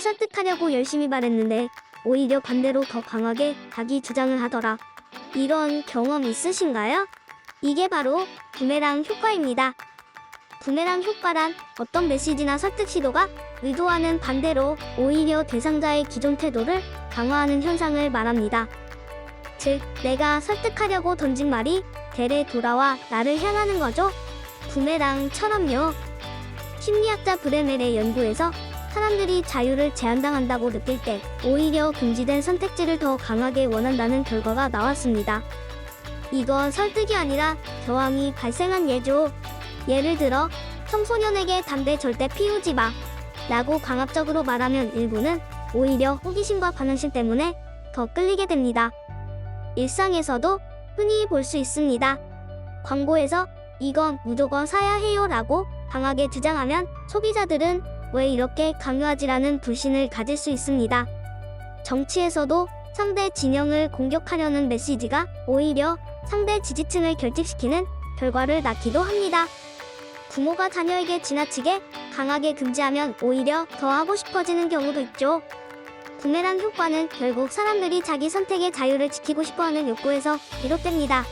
설득하려고 열심히 말했는데 오히려 반대로 더 강하게 자기 주장을 하더라. 이런 경험 있으신가요? 이게 바로 부메랑 효과입니다. 부메랑 효과란 어떤 메시지나 설득 시도가 의도와는 반대로 오히려 대상자의 기존 태도를 강화하는 현상을 말합니다. 즉, 내가 설득하려고 던진 말이 대래 돌아와 나를 향하는 거죠. 부메랑처럼요. 심리학자 브레멜의 연구에서 사람들이 자유를 제한당한다고 느낄 때 오히려 금지된 선택지를 더 강하게 원한다는 결과가 나왔습니다. 이건 설득이 아니라 저항이 발생한 예죠. 예를 들어 청소년에게 담배 절대 피우지 마 라고 강압적으로 말하면 일부는 오히려 호기심과 반응심 때문에 더 끌리게 됩니다. 일상에서도 흔히 볼 수 있습니다. 광고에서 이건 무조건 사야 해요 라고 강하게 주장하면 소비자들은 왜 이렇게 강요하지라는 불신을 가질 수 있습니다. 정치에서도 상대 진영을 공격하려는 메시지가 오히려 상대 지지층을 결집시키는 결과를 낳기도 합니다. 부모가 자녀에게 지나치게 강하게 금지하면 오히려 더 하고 싶어지는 경우도 있죠. 부메랑 효과는 결국 사람들이 자기 선택의 자유를 지키고 싶어하는 욕구에서 비롯됩니다.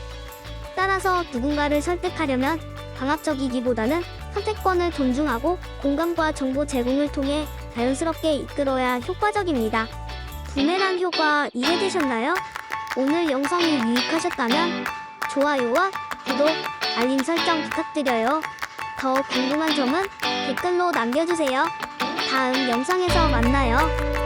따라서 누군가를 설득하려면 강압적이기보다는 선택권을 존중하고 공감과 정보 제공을 통해 자연스럽게 이끌어야 효과적입니다. 부메랑 효과 이해되셨나요? 오늘 영상이 유익하셨다면 좋아요와 구독, 알림 설정 부탁드려요. 더 궁금한 점은 댓글로 남겨주세요. 다음 영상에서 만나요.